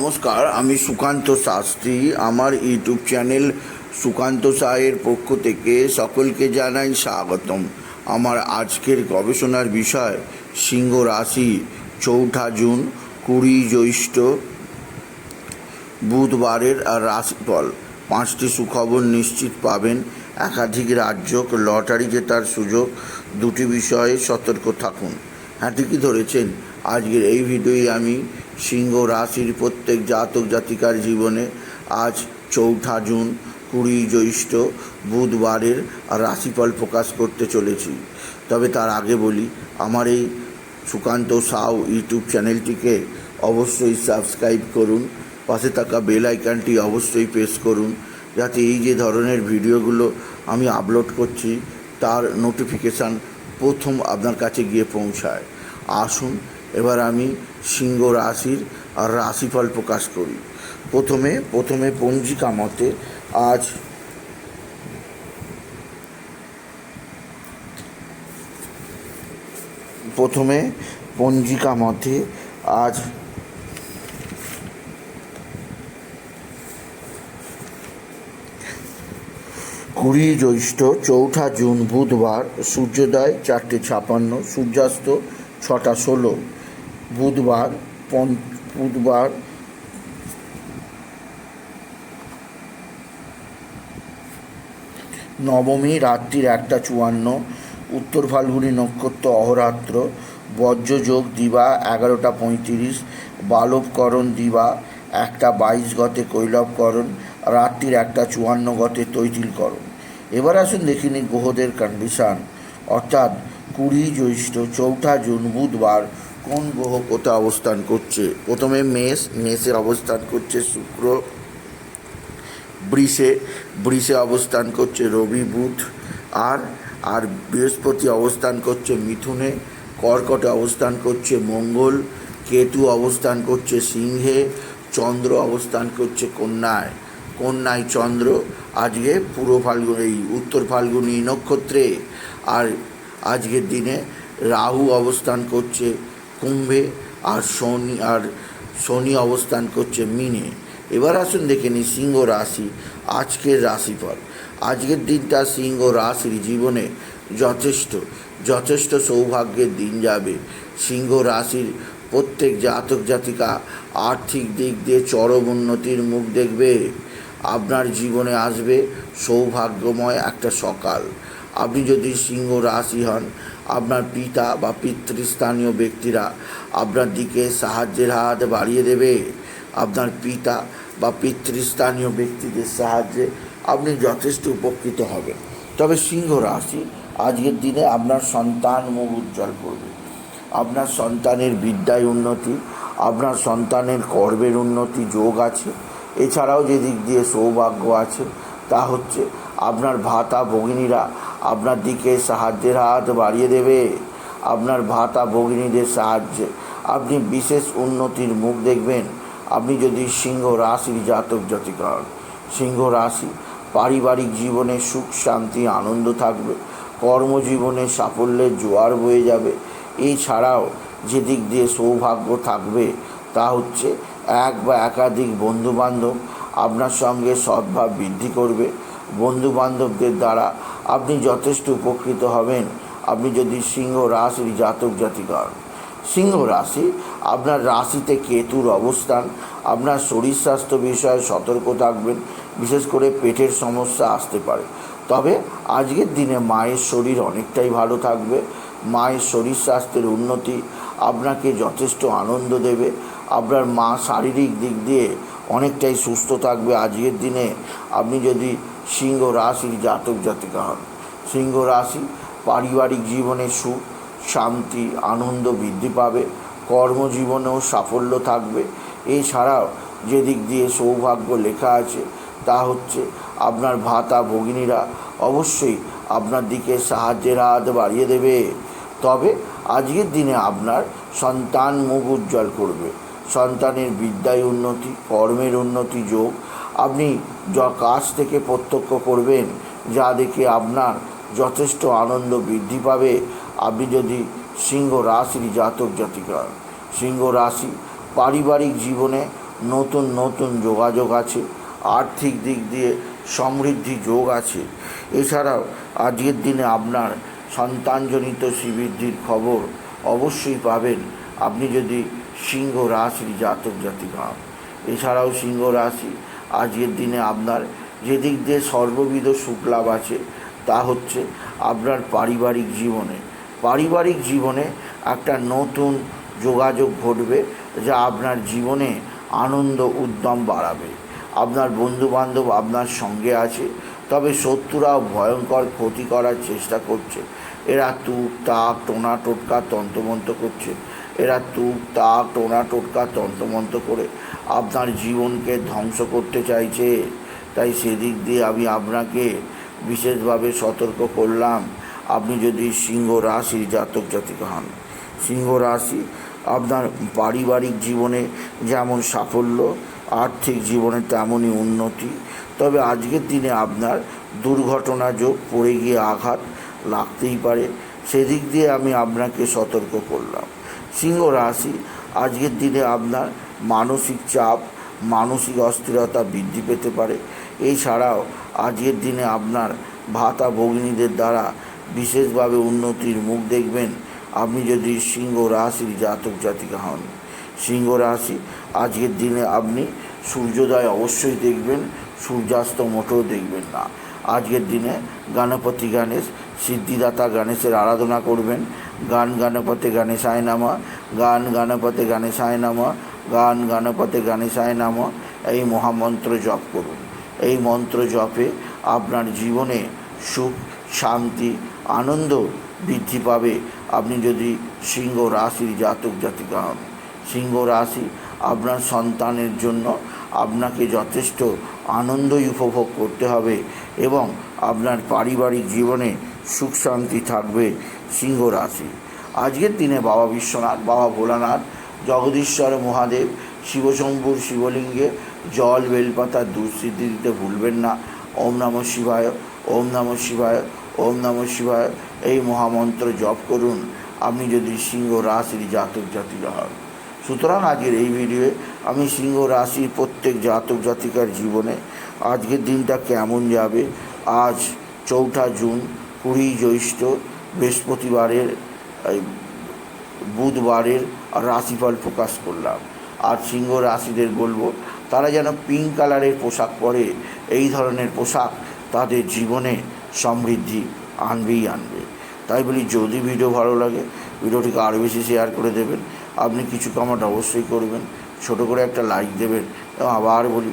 নমস্কার, আমি সুকান্ত শাস্ত্রী। আমার ইউটিউব চ্যানেল সুকান্ত সায়ের পক্ষ থেকে সকলকে জানাই স্বাগতম। আমার আজকের গবেষণার বিষয়, সিংহ রাশি, চৌঠা জুন, কুড়ি জ্যৈষ্ঠ, বুধবারের রাশিফল। পাঁচটি সুখবর নিশ্চিত পাবেন। একাধিক রাজ্য লটারি জেতার সুযোগ, দুটি বিষয়ে সতর্ক থাকুন। হ্যাঁ ঠিকই ধরেছেন। আজকের এই ভিডিওয়ে আমি সিংহ রাশির প্রত্যেক জাতক জাতিকার জীবনে আজ চৌঠা জুন, কুড়ি জ্যৈষ্ঠ বুধবারের রাশিফল প্রকাশ করতে চলেছি। তবে তার আগে বলি, আমার এই সুকান্ত সাউ ইউটিউব চ্যানেলটিকে অবশ্যই সাবস্ক্রাইব করুন, পাশে থাকা বেল আইকনটি অবশ্যই প্রেস করুন, যাতে এই যে ধরনের ভিডিওগুলো আমি আপলোড করছি, তার নোটিফিকেশান প্রথম আপনার কাছে গিয়ে পৌঁছায়। আসুন এবার আমি সিংহ রাশির আর রাশিফল প্রকাশ করি। প্রথমে প্রথমে পঞ্জিকা মতে আজ প্রথমে পঞ্জিকা মতে আজ কুড়ি জ্যৈষ্ঠ চৌঠা জুন বুধবার সূর্যোদয় চারটে ছাপান্ন, সূর্যাস্ত ছটা ষোলো। বুধবার, পন, বুধবার নবমী, রাত্রির একটা চুয়ান্ন, উত্তর ফাল্গুনি নক্ষত্র অহরাত্র বজ্রযোগ দিবা এগারোটা পঁয়ত্রিশ, বালবকরণ দিবা একটা বাইশ গতে কৈলবকরণ, রাত্রির একটা চুয়ান্ন গতে তৈতিলকরণ। এবার আসুন দেখে নিই গ্রহদের কন্ডিশান অর্থাৎ কুড়ি জ্যৈষ্ঠ, চৌঠা জুন, বুধবার কোন গ্রহ কোথায় অবস্থান করছে? প্রথমে মেষ, মেষে অবস্থান করছে শুক্র, বৃষে বৃষে অবস্থান করছে রবি, বুধ, আর আর বৃহস্পতি অবস্থান করছে মিথুনে, কর্কটে অবস্থান করছে মঙ্গল, কেতু অবস্থান করছে সিংহে, চন্দ্র অবস্থান করছে কন্যায়। কন্যায় চন্দ্র, আজকে পূর্ব ফাল্গুন, এই উত্তর ফাল্গুনী নক্ষত্রে, আর আজকের দিনে রাহু অবস্থান করছে কুম্ভে আর শনি আর শনি অবস্থান করছে মিনে। এবার আসুন দেখে নিই সিংহ রাশি, আজকের রাশিফল। আজকের দিনটা সিংহ রাশির জীবনে যথেষ্ট যথেষ্ট সৌভাগ্যের দিন যাবে। সিংহ রাশির প্রত্যেক জাতক জাতিকা আর্থিক দিক দিয়ে চরম উন্নতির মুখ দেখবে। আপনার জীবনে আসবে সৌভাগ্যময় একটা সকাল। আপনি যদি সিংহ রাশি হন, আপনার পিতা বা পিতৃস্থানীয় ব্যক্তিরা আপনার দিকে সাহায্যের হাত বাড়িয়ে দেবে। আপনার পিতা বা পিতৃস্থানীয় ব্যক্তিদের সাহায্যে আপনি যথেষ্ট উপকৃত হবেন। তবে সিংহ রাশি আজকের দিনে আপনার সন্তান মুখ উজ্জ্বল করবে। আপনার সন্তানের বিদ্যায় উন্নতি, আপনার সন্তানের কর্মের উন্নতি, যোগ আছে। এছাড়াও যে দিক দিয়ে সৌভাগ্য আছে, তা হচ্ছে আপনার ভাতা ভগিনীরা আপনার দিকে সাহায্যের হাত বাড়িয়ে দেবে। আপনার ভাতা ভগিনীদের সাহায্যে। আপনি বিশেষ উন্নতির মুখ দেখবেন। আপনি যদি সিংহ রাশির জাতক জাতিকা সিংহ রাশি, পারিবারিক জীবনে সুখ, শান্তি, আনন্দ থাকবে। কর্মজীবনে সাফল্যের জোয়ার বয়ে যাবে। এছাড়াও যে দিক দিয়ে সৌভাগ্য থাকবে তা হচ্ছে এক বা একাধিক বন্ধুবান্ধব আপনার সঙ্গে সদ্ভাব বৃদ্ধি করবে। বন্ধুবান্ধবদের দ্বারা আপনি যথেষ্ট উপকৃত হবেন। আপনি যদি সিংহ রাশির জাতক জাতিকা হন সিংহ রাশি, আপনার রাশিতে কেতুর অবস্থান, আপনার শরীর স্বাস্থ্য বিষয়ে সতর্ক থাকবেন, বিশেষ করে পেটের সমস্যা আসতে পারে। তবে আজকের দিনে মায়ের শরীর অনেকটাই ভালো থাকবে, মায়ের শরীর স্বাস্থ্যের উন্নতি আপনাকে যথেষ্ট আনন্দ দেবে, আপনার মা শারীরিক দিক দিয়ে অনেকটাই সুস্থ থাকবে আজকের দিনে। আপনি যদি সিংহ রাশির জাতক জাতিকা হন সিংহ রাশি পারিবারিক জীবনে সুখ, শান্তি, আনন্দ বৃদ্ধি পাবে, কর্মজীবনেও সাফল্য থাকবে। এছাড়াও যে দিক দিয়ে সৌভাগ্য লেখা আছে, তা হচ্ছে আপনার ভাতা ভগিনীরা অবশ্যই আপনার দিকে সাহায্যের হাত বাড়িয়ে দেবে। তবে আজকের দিনে আপনার সন্তান মুখ উজ্জ্বল করবে। সন্তানের বিদ্যায় উন্নতি, কর্মের উন্নতি যোগ আপনি কাজ থেকে প্রত্যক্ষ করবেন, যা দেখে আপনার যথেষ্ট আনন্দ বৃদ্ধি পাবে। আপনি যদি সিংহ রাশির জাতক জাতিকা সিংহ রাশি পারিবারিক জীবনে নতুন নতুন যোগাযোগ আছে, আর্থিক দিক দিয়ে সমৃদ্ধি যোগ আছে। এছাড়াও আজকের দিনে আপনার সন্তানজনিত শ্রীবৃদ্ধির খবর অবশ্যই পাবেন। আপনি যদি সিংহ রাশির জাতক জাতিকা, এছাড়াও সিংহ রাশি আজকের দিনে আপনার যেদিক দিয়ে সর্ববিধ সুখ লাভ আছে, তা হচ্ছে আপনার পারিবারিক জীবনে। পারিবারিক জীবনে একটা নতুন যোগাযোগ ঘটবে, যা আপনার জীবনে আনন্দ উদ্যম বাড়াবে। আপনার বন্ধুবান্ধব আপনার সঙ্গে আছে, তবে শত্রুরাও ভয়ঙ্কর ক্ষতি করার চেষ্টা করছে। এরা তুক তাক টোনা, টোটকা, তন্ত্রমন্ত্র করছে। এরা তুপ তাক, টোনা, টোটকা, তন্ত্রমন্ত্র করে আপনার জীবনকে ধ্বংস করতে চাইছে। তাই সেদিক দিয়ে আমি আপনাকে বিশেষভাবে সতর্ক করলাম। আপনি যদি সিংহ রাশির জাতক জাতিক হন, সিংহ রাশি আপনার পারিবারিক জীবনে যেমন সাফল্য, আর্থিক জীবনে তেমনই উন্নতি। তবে আজকের দিনে আপনার দুর্ঘটনা যোগ পড়ে গিয়ে আঘাত লাগতেই পারে। সেদিক দিয়ে আমি আপনাকে সতর্ক করলাম। সিংহ রাশি। আজকের দিনে আপনার মানসিক চাপ, মানসিক অস্থিরতা বৃদ্ধি পেতে পারে। এছাড়াও আজকের দিনে আপনার ভাতা ভগিনীদের দ্বারা বিশেষভাবে উন্নতির মুখ দেখবেন। আপনি যদি সিংহ রাশির জাতক জাতিকা হন, সিংহ রাশি আজকের দিনে আপনি সূর্যোদয় অবশ্যই দেখবেন, সূর্যাস্ত মোটেও দেখবেন না। আজকের দিনে গণপতি গণেশ, সিদ্ধিদাতা গণেশের আরাধনা করবেন। গান গণপতি গণেশায় নামা, গান গণপতি গণেশায় নামা, গান গণপতি গণেশায় নামা। এই মহামন্ত্র জপ করুন। এই মন্ত্র জপে আপনার জীবনে সুখ, শান্তি, আনন্দ বৃদ্ধি পাবে। আপনি যদি সিংহ রাশির জাতক জাতিকা হন, সিংহ রাশি আপনার সন্তানের জন্য আপনাকে যথেষ্ট আনন্দই উপভোগ করতে হবে। এবং আপনার পারিবারিক জীবনে সুখ শান্তি থাকবে সিংহ রাশি। আজকের দিনে বাবা বিশ্বনাথ, বাবা ভোলানাথ, জগদীশ্বর মহাদেব, শিবশম্ভুর শিবলিঙ্গে জল, বেলপাতা দুঃসিদ্ধি দিতে ভুলবেন না। ওম নমঃ শিবায়, ওম নমঃ শিবায়, ওম নমঃ শিবায় এই মহামন্ত্র জপ করুন। আপনি যদি সিংহ রাশির জাতক জাতিকা হন। সুতরাং আজকের এই ভিডিওয়ে আমি সিংহ রাশির প্রত্যেক জাতক জাতিকার জীবনে আজকের দিনটা কেমন যাবে? আজ চৌঠা জুন কুড়ি জ্যৈষ্ঠ, বৃহস্পতিবারের বুধবারের রাশিফল প্রকাশ করলাম। আর সিংহ রাশিদের বলব, তারা যেন পিঙ্ক কালারের পোশাক পরে, এই ধরনের পোশাক তাদের জীবনে সমৃদ্ধি আনবেই আনবে। তাই বলি, যদি ভিডিও ভালো লাগে ভিডিওটিকে আরও বেশি শেয়ার করে দেবেন। আপনি কিছু কমেন্ট অবশ্যই করবেন, ছোট করে একটা লাইক দেবেন। এবং আবার বলি